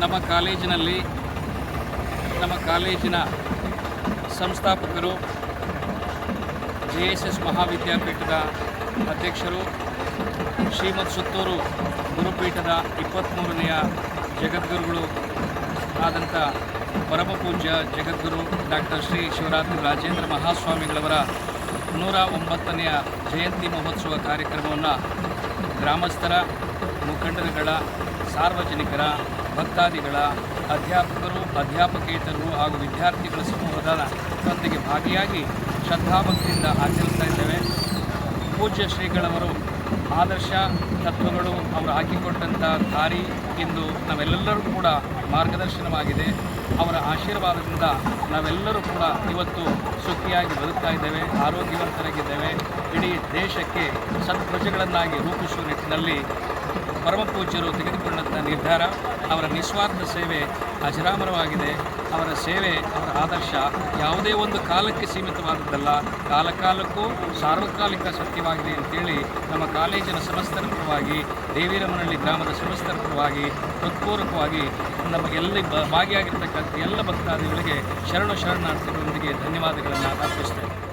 ನಮ್ಮ ಕಾಲೇಜಿನಲ್ಲಿ ನಮ್ಮ ಕಾಲೇಜಿನ ಸಂಸ್ಥಾಪಕರು, ಜೆ ಎಸ್ ಎಸ್ ಮಹಾವಿದ್ಯಾಪೀಠದ ಅಧ್ಯಕ್ಷರು ಶ್ರೀಮದ್ ಸುತ್ತೂರು ಗುರುಪೀಠದ ಇಪ್ಪತ್ತ್ಮೂರನೆಯ ಜಗದ್ಗುರುಗಳು ಆದಂಥ ಪರಮಪೂಜ್ಯ ಜಗದ್ಗುರು ಡಾಕ್ಟರ್ ಶ್ರೀ ಶಿವರಾತ್ರಿ ರಾಜೇಂದ್ರ ಮಹಾಸ್ವಾಮಿಗಳವರ ನೂರ ಒಂಬತ್ತನೆಯ ಜಯಂತಿ ಮಹೋತ್ಸವ ಕಾರ್ಯಕ್ರಮವನ್ನು ಗ್ರಾಮಸ್ಥರ ಮುಖಂಡರುಗಳ, ಸಾರ್ವಜನಿಕರ, ಭಕ್ತಾದಿಗಳ, ಅಧ್ಯಾಪಕರು, ಅಧ್ಯಾಪಕೇತರರು ಹಾಗೂ ವಿದ್ಯಾರ್ಥಿಗಳ ಸಮೂಹದ ಒಂದಿಗೆ ಭಾಗಿಯಾಗಿ ಶ್ರದ್ಧಾಭಕ್ತಿಯಿಂದ ಆಚರಿಸ್ತಾ ಇದ್ದೇವೆ. ಪೂಜ್ಯ ಶ್ರೀಗಳವರು ಆದರ್ಶ ತತ್ವಗಳು ಅವರು ಹಾಕಿಕೊಟ್ಟಂಥ ದಾರಿ ಇಂದು ನಾವೆಲ್ಲರೂ ಕೂಡ ಮಾರ್ಗದರ್ಶನವಾಗಿದೆ. ಅವರ ಆಶೀರ್ವಾದದಿಂದ ನಾವೆಲ್ಲರೂ ಕೂಡ ಇವತ್ತು ಸುಖಿಯಾಗಿ ಬದುಕ್ತಾ ಇದ್ದೇವೆ, ಆರೋಗ್ಯವಂತರಾಗಿದ್ದೇವೆ. ಇಡೀ ದೇಶಕ್ಕೆ ಸತ್ಪ್ರಜೆಗಳನ್ನಾಗಿ ರೂಪಿಸುವ ನಿಟ್ಟಿನಲ್ಲಿ ಪರಮಪೂಜ್ಯರು ತೆಗೆದುಕೊಂಡಂಥ ನಿರ್ಧಾರ, ಅವರ ನಿಸ್ವಾರ್ಥ ಸೇವೆ ಅಜರಾಮರವಾಗಿದೆ. ಅವರ ಸೇವೆ, ಅವರ ಆದರ್ಶ ಯಾವುದೇ ಒಂದು ಕಾಲಕ್ಕೆ ಸೀಮಿತವಾದದ್ದಲ್ಲ. ಕಾಲಕಾಲಕ್ಕೂ ಸಾರ್ವಕಾಲಿಕ ಸತ್ಯವಾಗಿದೆ ಅಂತೇಳಿ ನಮ್ಮ ಕಾಲೇಜಿನ ಸಮಸ್ತರ ಪರವಾಗಿ, ದೇವಿರಮನಹಳ್ಳಿ ಗ್ರಾಮದ ಸಮಸ್ತರ ಪರವಾಗಿ, ಹೃತ್ಪೂರ್ವಕವಾಗಿ ನಮಗೆಲ್ಲ ಭಾಗಿಯಾಗಿರ್ತಕ್ಕಂಥ ಎಲ್ಲ ಭಕ್ತಾದಿಗಳಿಗೆ ಶರಣು ಶರಣಾರ್ಥಿಗಳೊಂದಿಗೆ ಧನ್ಯವಾದಗಳನ್ನು ಅರ್ಪಿಸ್ತೇನೆ